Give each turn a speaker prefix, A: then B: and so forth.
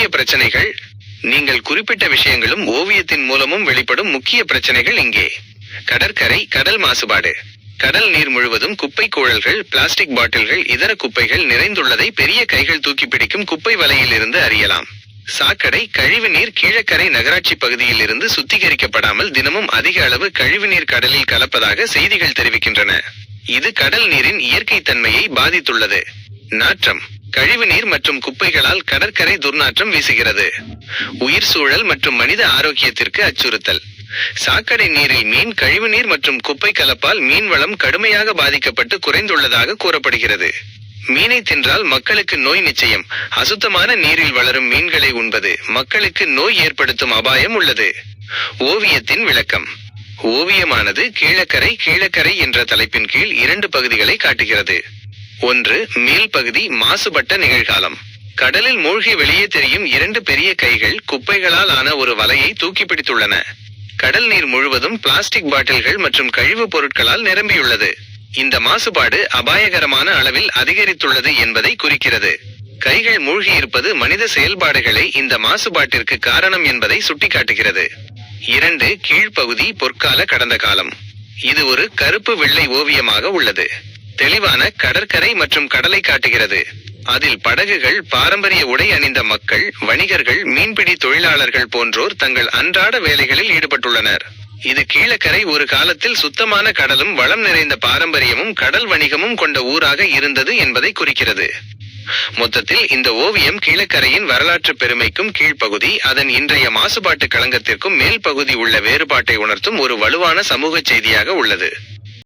A: முக்கிய பிரச்சனைகள் நீங்கள் குறிப்பிட்ட விஷயங்களும் ஓவியத்தின் மூலமும் வெளிப்படும் முக்கிய பிரச்சனைகள் இங்கே. கடற்கரை கடல் மாசுபாடு. கடல் நீர் முழுவதும் குப்பை கூழல்கள் பிளாஸ்டிக் பாட்டில்கள் இதர குப்பைகள் நிறைந்துள்ளதை பெரிய கைகள் தூக்கி பிடிக்கும் குப்பை வலையில் இருந்து அறியலாம். சாக்கடை கழிவுநீர் கீழக்கரை நகராட்சி பகுதியில் இருந்து சுத்திகரிக்கப்படாமல் தினமும் அதிக அளவு கழிவுநீர் கடலில் கலப்பதாக செய்திகள் தெரிவிக்கின்றன. இது கடல் நீரின் இயற்கை தன்மையை பாதித்துள்ளது. நாற்றம். கழிவுநீர் மற்றும் குப்பைகளால் கடற்கரை துர்நாற்றம் வீசுகிறது. உயிர் சூழல் மற்றும் மனித ஆரோக்கியத்திற்கு அச்சுறுத்தல். சாக்கடை நீரில் மீன் கழிவுநீர் மற்றும் குப்பை கலப்பால் மீன் வளம் கடுமையாக பாதிக்கப்பட்டு குறைந்துள்ளதாக கூறப்படுகிறது. மீனை தின்றால் மக்களுக்கு நோய் நிச்சயம். அசுத்தமான நீரில் வளரும் மீன்களை உண்பது. மக்களுக்கு நோய் ஏற்படுத்தும் அபாயம் உள்ளது. ஓவியத்தின் விளக்கம். ஓவியமானது கீழக்கரை கீழக்கரை என்ற தலைப்பின் கீழ் இரண்டு பகுதிகளை காட்டுகிறது. ஒன்று மேல் பகுதி மாசுபட்ட நிகழ்காலம். கடலில் மூழ்கி வெளியே தெரியும் இரண்டு பெரிய கைகள் குப்பைகளால் ஆன ஒரு வலையை தூக்கி பிடித்துள்ளன. கடல் நீர் முழுவதும் பிளாஸ்டிக் பாட்டில்கள் மற்றும் கழிவுப் பொருட்களால் நிரம்பியுள்ளது. இந்த மாசுபாடு அபாயகரமான அளவில் அதிகரித்துள்ளது என்பதை குறிக்கிறது. கைகள் மூழ்கியிருப்பது மனித செயல்பாடுகளை இந்த மாசுபாட்டிற்கு காரணம் என்பதை சுட்டிக்காட்டுகிறது. இரண்டு கீழ்ப்பகுதி பொற்கால கடந்த காலம். இது ஒரு கருப்பு வெள்ளை ஓவியமாக உள்ளது. தெளிவான கடற்கரை மற்றும் கடலை காட்டுகிறது. அதில் படகுகள் பாரம்பரிய உடை அணிந்த மக்கள் வணிகர்கள் மீன்பிடி தொழிலாளர்கள் போன்றோர் தங்கள் அன்றாட வேலைகளில் ஈடுபட்டுள்ளனர். இது கீழக்கரை ஒரு காலத்தில் சுத்தமான கடலும் வளம் நிறைந்த பாரம்பரியமும் கடல் வணிகமும் கொண்ட ஊராக இருந்தது என்பதை குறிக்கிறது. மொத்தத்தில் இந்த ஓவியம் கீழக்கரையின் வரலாற்று பெருமைக்கும் கீழ்ப்பகுதி அதன் இன்றைய மாசுபாட்டு களங்கத்திற்கும் மேல் பகுதி உள்ள வேறுபாட்டை உணர்த்தும் ஒரு வலுவான சமூக செய்தியாக உள்ளது.